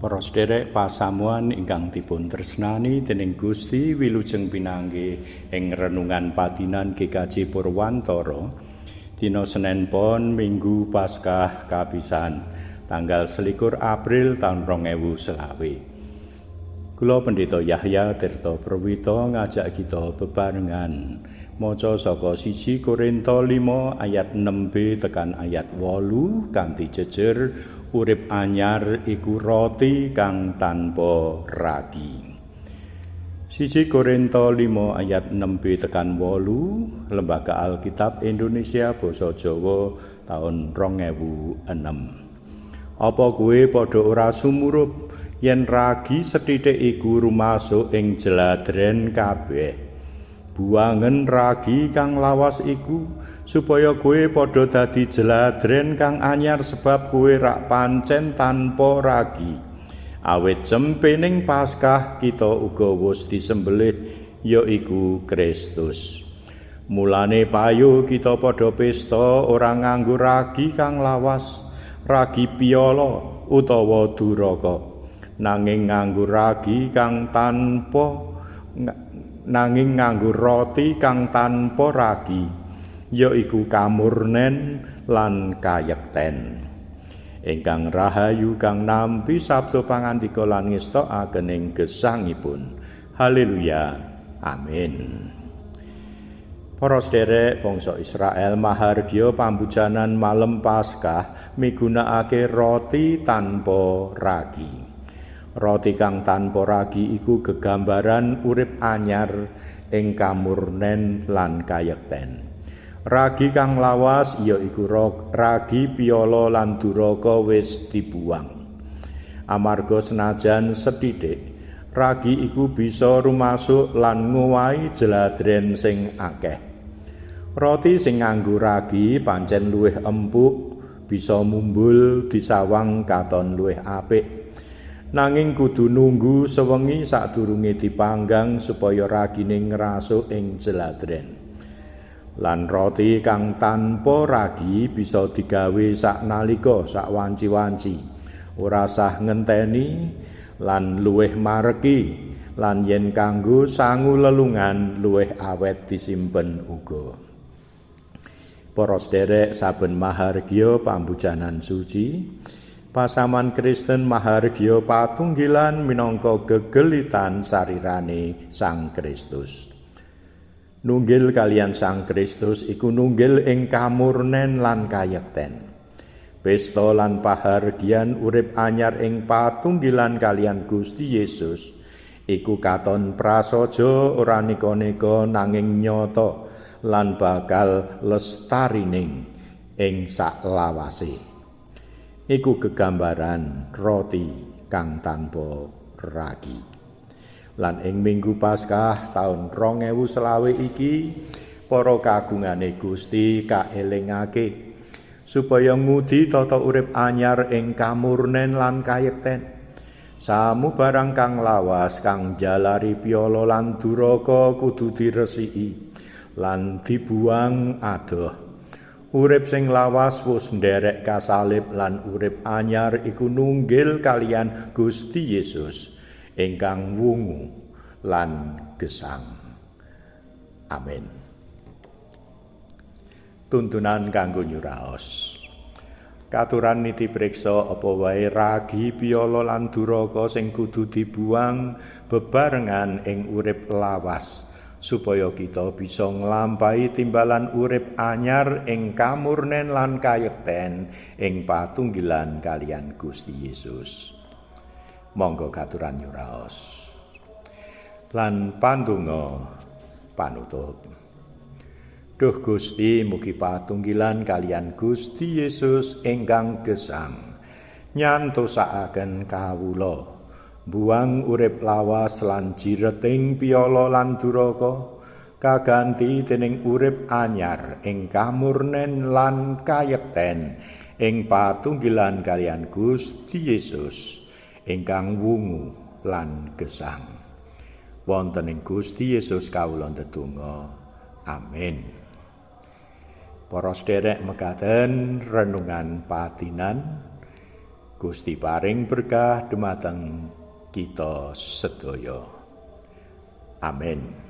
Para sederek pasamuan ingkang dipun tresnani dening Gusti wilujeng pinanggih ing renungan padinan GKJ Purwantara dina Senin Pon Minggu Paskah kapisan tanggal selikur April tahun 2020. Kula Pendeta Yahya Tirta Prawito ngajak kita bebarengan maca saka siji Korinto 5 ayat 6b tekan ayat 8 kanthi jejer urip anyar iku roti kang tanpa ragi. Sisi Korinto 5 ayat 6b tekan 8 Lembaga Alkitab Indonesia Basa Jawa tahun 2006. Apa kuwe padha ora sumurup yen ragi sethithik iku rumasuk ing jeladren kabeh? Buangen ragi kang lawas iku supaya kowe padha dadi jeladren kang anyar sebab kowe rak pancen tanpa ragi. Awet jempening paskah kita uga wis disembelih yaiku Kristus. Mulane payu kita padha pesta ora nganggo ragi kang lawas ragi piala utawa duraka. Nanging nganggo ragi kang tanpa nanging nganggo roti kang tanpa ragi yaiku kamurnen lan kayekten. Ingkang rahayu kang nampi sabda pangandika lan ngestokaken ing gesangipun. Haleluya. Amin. Para sederek bangsa Israel mahargya pambujanan malem Paskah migunakake roti tanpa ragi. Roti kang tanpa ragi iku gegambaran urip anyar ing kamurnen lan kayekten. Ragi kang lawas ya iku ragi piala lan duraka wis dibuang. Amarga senajan sethithik, ragi iku bisa rumasuk lan ngowahi jeladren sing akeh. Roti sing nganggo ragi pancen luwih empuk, bisa mumbul disawang katon luwih apik. Nanging kudu nunggu sewengi sadurunge dipanggang supaya ragine ngrasuk ing jeladren. Lan roti kang tanpa ragi bisa digawe sak nalika sak wanci-wanci. Ora sah ngenteni lan luweh mareki lan yen kanggo sangu lelungan luweh awet disimpen uga. Para sederek saben mahargya pambujanan suci, pasaman Kristen mahargya patunggilan minangka gegelitan sarirane Sang Kristus. Nunggil kalian Sang Kristus iku nunggil ing kamurnen lan kayekten. Pesta lan pahargyan urip anyar ing patunggilan kalian Gusti Yesus iku katon prasaja ora nika-nika nanging nyata lan bakal lestarining ing sak lawase. Iku gegambaran roti kang tanpa ragi. Lan ing Minggu Paskah taun 2020 iki para kagungane Gusti kaelingake supaya ngudi tata urip anyar ing kamurnen lan kayekten. Samu barang kang lawas kang jalari piala lan duraka kudu diresiki lan dibuang adoh. Urip sing lawas wis nderek kasalib lan urip anyar iku nunggil kalian Gusti Yesus ingkang wungu lan gesang. Amin. Tuntunan kanggo nyuraos. Katuran niti priksa apa wae ragi piala lan duraka sing kudu dibuang bebarengan ing urip lawas. Supaya kita bisa nglampahi timbalan urip anyar ing kamurnen lan kayekten ing patunggilan kalian Gusti Yesus. Monggo katuran nyuraos. Lan pandonga panutup. Duh Gusti mugi patunggilan kalian Gusti Yesus ingkang gesang nyantosakaken kawula. Buang urip lawas lan jireting piala lan duraka kaganti dening urip anyar ing kamurnen lan kayekten ing patunggilan kalian Gusti Yesus ingkang wungu lan gesang. Wonten ing Gusti Yesus kawula ndedonga. Amin. Para sederek mekaten renungan patinan Gusti paring berkah dumateng kita sedaya. Amin.